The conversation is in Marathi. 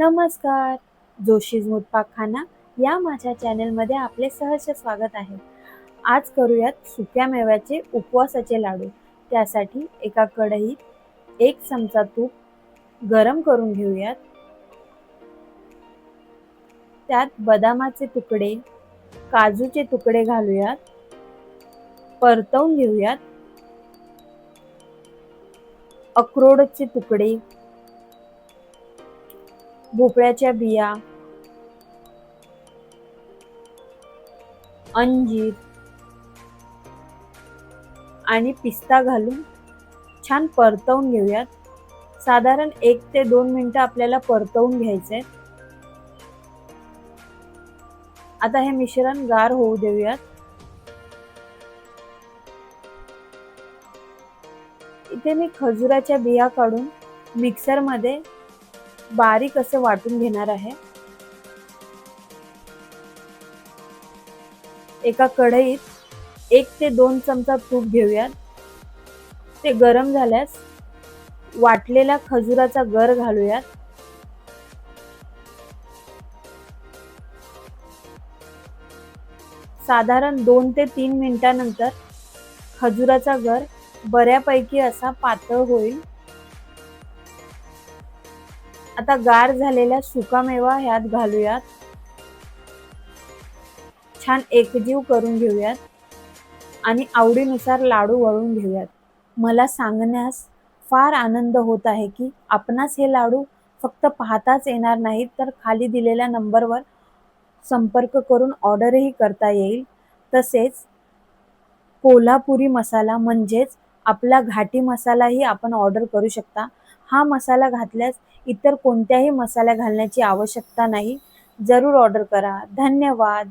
नमस्कार. जोशीज मुतपाकखाना या माझ्या चॅनेलमध्ये आपले सहर्ष स्वागत आहे. आज करूयात सुक्या मेव्याचे उपवासाचे लाडू. त्यासाठी एका कढईत एक चमचा तूप गरम करून घेऊयात. त्यात बदामाचे तुकडे काजूचे तुकडे घालूयात. परतवून घेऊयात. अक्रोडचे तुकडे भोपळ्याच्या बिया अंजीर आणि पिस्ता घालून छान परतवून घेऊयात. साधारण एक ते दोन मिनिटं आपल्याला परतवून घ्यायचे आता हे मिश्रण गार होऊ देऊयात. इथे मी खजुराच्या बिया काढून मिक्सरमध्ये बारीक असं वाटून घेणार आहे. एका कढईत एक ते दोन चमचा तूप घेऊयात. ते गरम झाल्यास वाटलेला खजुराचा गर घालूयात. साधारण दोन ते तीन मिनिटानंतर खजुराचा गर बऱ्यापैकी असा पातळ होईल. आता गार झालेल्या सुकामेवा ह्यात घालूयात. छान एकजीव करून घेऊयात. आणि आवडीनुसार लाडू वळून घेऊयात. मला सांगण्यास फार आनंद होत आहे की आपणास हे लाडू फक्त पाहताच येणार नाहीत तर खाली दिलेल्या नंबरवर संपर्क करून ऑर्डरही करता येईल. तसेच कोल्हापुरी मसाला म्हणजेच आपला घाटी मसालाही आपण ऑर्डर करू शकता. हा मसाला घातल्यास इतर कोणत्याही मसाल्या घालण्याची आवश्यकता नाही. जरूर ऑर्डर करा. धन्यवाद.